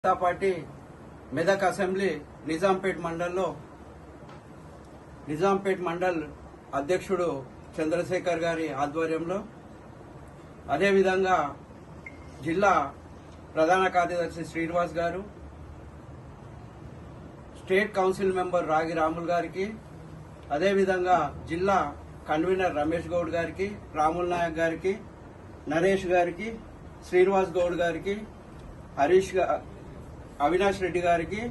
Janata party Medak assembly Nizampet మండల్లో నిజాంపేట్ మండల్ అధ్యక్షుడు చంద్రశేఖర్ గారి ఆధ్వర్యంలో అదేవిధంగా జిల్లా ప్రధాన కార్యదర్శి శ్రీనివాస్ గారు స్టేట్ కౌన్సిల్ మెంబర్ రాగి రాములు గారికి అదేవిధంగా జిల్లా కన్వీనర్ రమేష్ గౌడ్ గారికి రాముల్ నాయక్ గారికి నరేష్ గారికి శ్రీనివాస్ గౌడ్ గారికి హరీష్ గా- అవినాష్ రెడ్డి గారికి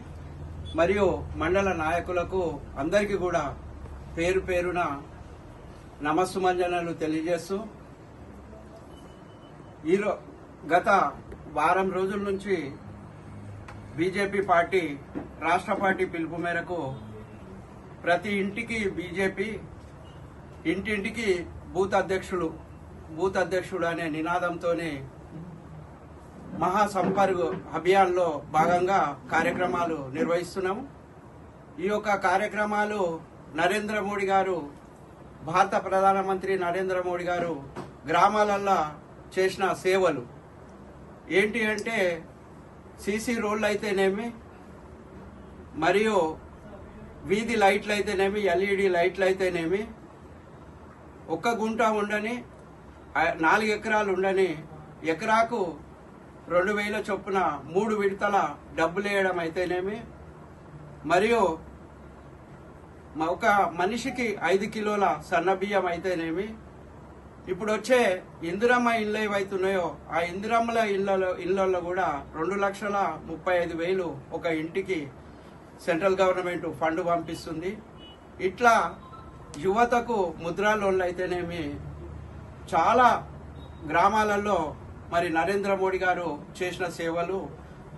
మరియు మండల నాయకులకు అందరికీ కూడా పేరు పేరున నమస్సుమంజనలు తెలియజేస్తూ ఈరో గత వారం రోజుల నుంచి బీజేపీ పార్టీ రాష్ట్ర పార్టీ పిలుపు మేరకు ప్రతి ఇంటికి బీజేపీ ఇంటింటికి బూత్ అధ్యక్షులు బూత్ అధ్యక్షుడు అనే నినాదంతోనే మహాసంపర్గ్ అభియాన్లో భాగంగా కార్యక్రమాలు నిర్వహిస్తున్నాము. ఈ యొక్క కార్యక్రమాలు నరేంద్ర మోడీ గారు భారత ప్రధానమంత్రి నరేంద్ర మోడీ గారు గ్రామాలల్లో చేసిన సేవలు. ఏంటి అంటే సీసీ రోడ్లు అయితేనేమి మరియు వీధి లైట్లు అయితేనేమి ఎల్ఈడి లైట్లు అయితేనేమి ఒక్క గుంట ఉండని నాలుగు ఎకరాలు ఉండని ఎకరాకు రెండు వేల చొప్పున మూడు విడతల డబ్బులు వేయడం అయితేనేమి? మరియు ఒక మనిషికి ఐదు కిలోల సన్న బియ్యం అయితేనేమి? ఇప్పుడు వచ్చే ఇందిరమ్మ ఇళ్ళు ఏవైతున్నాయో ఆ ఇందిరమ్మల ఇళ్ళలో ఇళ్ళలో కూడా రెండు లక్షల ముప్పై ఐదు వేలు ఒక ఇంటికి సెంట్రల్ గవర్నమెంట్ ఫండ్ పంపిస్తుంది. ఇట్లా యువతకు ముద్రా లోన్లు అయితేనేమి? చాలా గ్రామాలలో మరి నరేంద్ర మోడీ గారు చేసిన సేవలు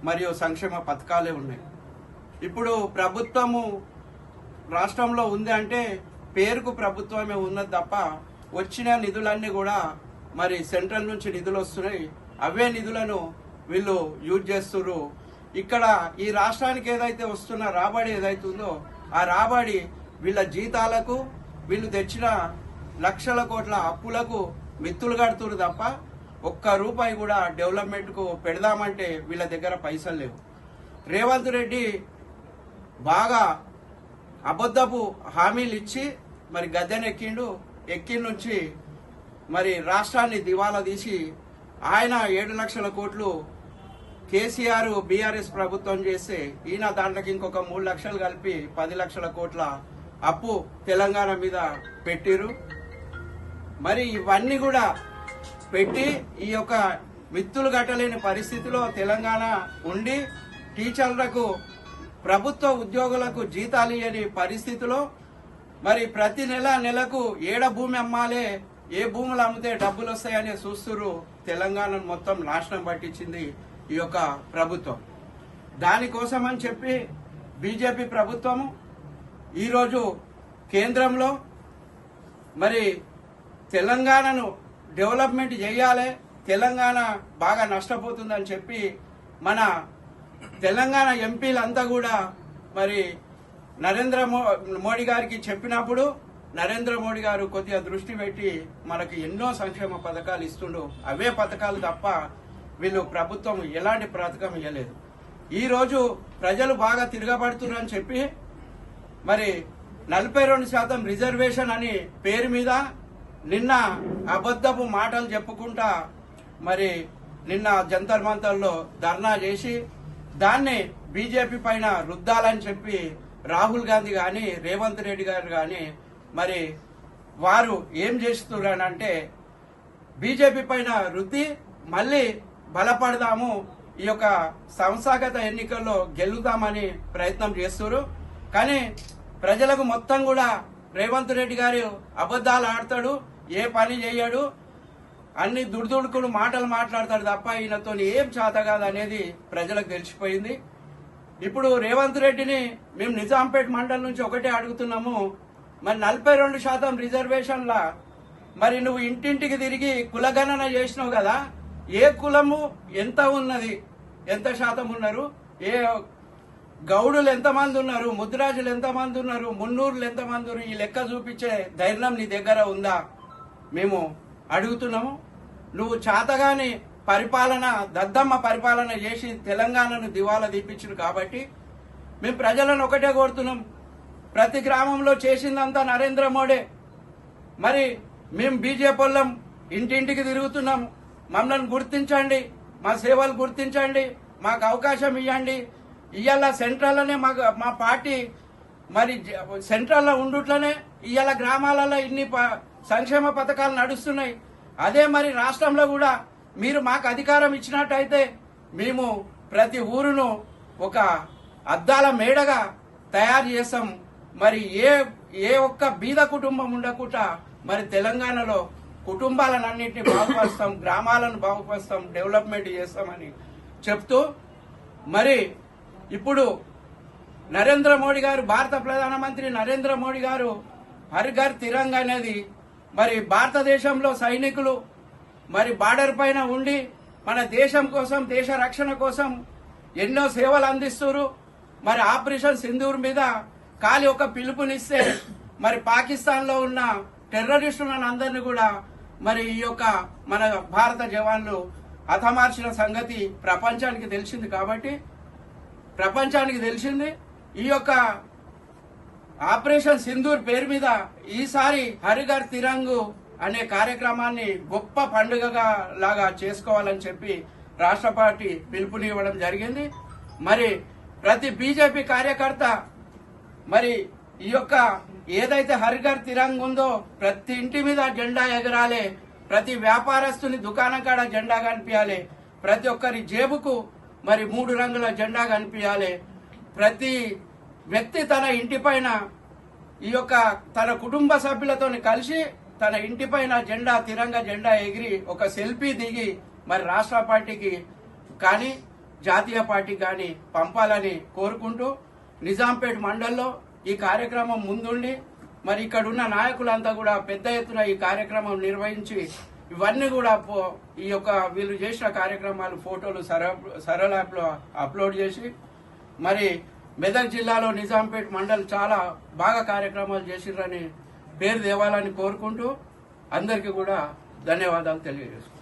మరియు సంక్షేమ పథకాలే ఉన్నాయి. ఇప్పుడు ప్రభుత్వము రాష్ట్రంలో ఉంది అంటే పేరుకు ప్రభుత్వమే ఉన్నది తప్ప వచ్చిన నిధులన్నీ కూడా మరి సెంట్రల్ నుంచి నిధులు వస్తున్నాయి. అవే నిధులను వీళ్ళు యూజ్ చేస్తున్నారు ఇక్కడ ఈ రాష్ట్రానికి ఏదైతే వస్తున్న రాబడి ఏదైతుందో ఆ రాబడి వీళ్ళ జీతాలకు వీళ్ళు తెచ్చిన లక్షల కోట్ల అప్పులకు మిత్తులు కడుతున్నారు తప్ప ఒక్క రూపాయి కూడా డెవలప్మెంట్కు పెడదామంటే వీళ్ళ దగ్గర పైసలు లేవు. రేవంత్ రెడ్డి బాగా అబద్ధపు హామీలు ఇచ్చి మరి గద్దెనెక్కిండు ఎక్కి నుంచి మరి రాష్ట్రాన్ని దివాలా తీసి ఆయన ఏడు లక్షల కోట్లు కేసీఆర్ బీఆర్ఎస్ ప్రభుత్వం చేస్తే ఈయన దాంట్లోకి ఇంకొక మూడు లక్షలు కలిపి పది లక్షల కోట్ల అప్పు తెలంగాణ మీద పెట్టిరు మరి ఇవన్నీ కూడా పెట్టి ఈ యొక్క విత్తులు కట్టలేని పరిస్థితిలో తెలంగాణ ఉండి టీచర్లకు ప్రభుత్వ ఉద్యోగులకు జీతాలు ఇవ్వని పరిస్థితిలో మరి ప్రతి నెల నెలకు ఏడ భూమి అమ్మాలే ఏ భూములు అమ్మితే డబ్బులు వస్తాయని చూస్తురు తెలంగాణను మొత్తం నాశనం పట్టించింది ఈ యొక్క ప్రభుత్వం. దానికోసం అని చెప్పి బీజేపీ ప్రభుత్వము ఈరోజు కేంద్రంలో మరి తెలంగాణను డెవలప్మెంట్ చేయాలి తెలంగాణ బాగా నష్టపోతుందని చెప్పి మన తెలంగాణ ఎంపీలంతా కూడా మరి నరేంద్ర మో- మోడీ గారికి చెప్పినప్పుడు నరేంద్ర మోడీ గారు కొద్దిగా దృష్టి పెట్టి మనకి ఎన్నో సంక్షేమ పథకాలు ఇస్తుండు. అవే పథకాలు తప్ప వీళ్ళు ప్రభుత్వం ఎలాంటి పథకం ఇవ్వలేదు ఈరోజు ప్రజలు బాగా తిరగబడుతున్నారని చెప్పి మరి నలభై రెండు శాతం రిజర్వేషన్ అని పేరు మీద నిన్న అబద్ధపు మాటలు చెప్పుకుంటా మరి నిన్న జంతర్ మంతర్లో ధర్నా చేసి దాన్ని బీజేపీ పైన రుద్దాలని చెప్పి రాహుల్ గాంధీ గాని రేవంత్ రెడ్డి గారు గాని మరి వారు ఏం చేస్తున్నారంటే బీజేపీ పైన రుద్ది మళ్ళీ బలపడదాము ఈ యొక్క సంస్థాగత ఎన్నికల్లో గెలుద్దామని ప్రయత్నం చేస్తున్నారు కానీ ప్రజలకు మొత్తం కూడా రేవంత్ రెడ్డి గారు అబద్ధాలు ఆడతాడు. ఏ పని చేయడు. అన్ని దుడుదుడుకులు మాటలు మాట్లాడతాడు తప్ప ఈయనతో ఏం చేత కాదు అనేది ప్రజలకు తెలిసిపోయింది. ఇప్పుడు రేవంత్ రెడ్డిని మేము నిజాంపేట్ మండలం నుంచి ఒకటే అడుగుతున్నాము. మరి నలభై రెండు శాతం రిజర్వేషన్ల? మరి నువ్వు ఇంటింటికి తిరిగి కులగణన చేసినావు కదా? ఏ కులము ఎంత ఉన్నది? ఎంత శాతం ఉన్నారు? ఏ గౌడులు ఎంతమంది ఉన్నారు? ముద్రాజులు ఎంతమంది ఉన్నారు? మున్నూరులు ఎంతమంది ఉన్నారు? ఈ లెక్క చూపించే ధైర్యం నీ దగ్గర ఉందా? మేము అడుగుతున్నాము నువ్వు చాతగాని పరిపాలన దద్దమ్మ పరిపాలన చేసి తెలంగాణను దివాలా తీపించింది కాబట్టి మేము ప్రజలను ఒకటే కోరుతున్నాం. ప్రతి గ్రామంలో చేసిందంతా నరేంద్ర మోడీ. మరి మేము బీజేపీ వాళ్ళం ఇంటింటికి తిరుగుతున్నాం. మమ్మల్ని గుర్తించండి మా సేవలు గుర్తించండి మాకు అవకాశం ఇవ్వండి ఇవాళ సెంట్రల్లోనే మాకు మా పార్టీ మరి జ- సెంట్రల్లో ఉండుట్లనే ఇవాళ గ్రామాలలో ఇన్ని ప- సంక్షేమ పథకాలు నడుస్తున్నాయి. అదే మరి రాష్ట్రంలో కూడా మీరు మాకు అధికారం ఇచ్చినట్టయితే మేము ప్రతి ఊరును ఒక అద్దాల మేడగా తయారు చేస్తాం. మరి ఏ ఏ ఒక్క బీద కుటుంబం ఉండకుండా మరి తెలంగాణలో కుటుంబాలన్నింటినీ బాగుపరుస్తాం గ్రామాలను బాగుపరుస్తాం డెవలప్మెంట్ చేస్తామని చెప్తూ మరి ఇప్పుడు నరేంద్ర మోడీ గారు భారత ప్రధానమంత్రి నరేంద్ర మోడీ గారు హర్ ఘర్ తిరంగ్ అనేది మరి భారతదేశంలో సైనికులు మరి బార్డర్ పైన ఉండి మన దేశం కోసం దేశ రక్షణ కోసం ఎన్నో సేవలు అందిస్తున్నారు. మరి ఆపరేషన్ సింధూర్ మీద కాలి ఒక పిలుపునిస్తే మరి పాకిస్తాన్లో ఉన్న టెర్రరిస్టులను అందరినీ కూడా మరి ఈ యొక్క మన భారత జవాన్లు హతమార్చిన సంగతి ప్రపంచానికి తెలిసింది కాబట్టి ప్రపంచానికి తెలిసింది. ఈ యొక్క ఆపరేషన్ సింధూర్ పేరు మీద ఈసారి హరిగర్ తిరంగు అనే కార్యక్రమాన్ని గొప్ప పండుగగా లాగా చేసుకోవాలని చెప్పి రాష్ట్ర పార్టీ పిలుపునివ్వడం జరిగింది. మరి ప్రతి బీజేపీ కార్యకర్త మరి ఈ యొక్క ఏదైతే హరిగర్ తిరంగ్ ఉందో ప్రతి ఇంటి మీద జెండా ఎగరాలి ప్రతి వ్యాపారస్తుని దుకాణం కాడ జెండా కనిపించాలి ప్రతి ఒక్కరి జేబుకు మరి మూడు రంగుల జెండా కనిపించాలి ప్రతి వ్యక్తి తన ఇంటి పైన ఈ యొక్క తన కుటుంబ సభ్యులతో కలిసి తన ఇంటి పైన జెండా తిరంగ జెండా ఎగిరి ఒక సెల్ఫీ దిగి మరి రాష్ట్ర పార్టీకి కానీ జాతీయ పార్టీ కానీ పంపాలని కోరుకుంటూ నిజాంపేట్ మండల్లో ఈ కార్యక్రమం ముందుండి మరి ఇక్కడున్న నాయకులంతా కూడా పెద్ద ఎత్తున ఈ కార్యక్రమం నిర్వహించి ఇవన్నీ కూడా ఈ యొక్క వీళ్ళు చేసిన కార్యక్రమాలు ఫోటోలు సర సరళ యాప్లో అప్లోడ్ చేసి మరి మెదక్ జిల్లాలో నిజాంపేట్ మండల్ చాలా బాగా కార్యక్రమాలు చేసిర్రని పేరు తేవాలని కోరుకుంటూ అందరికీ కూడా ధన్యవాదాలు తెలియజేస్తున్నాను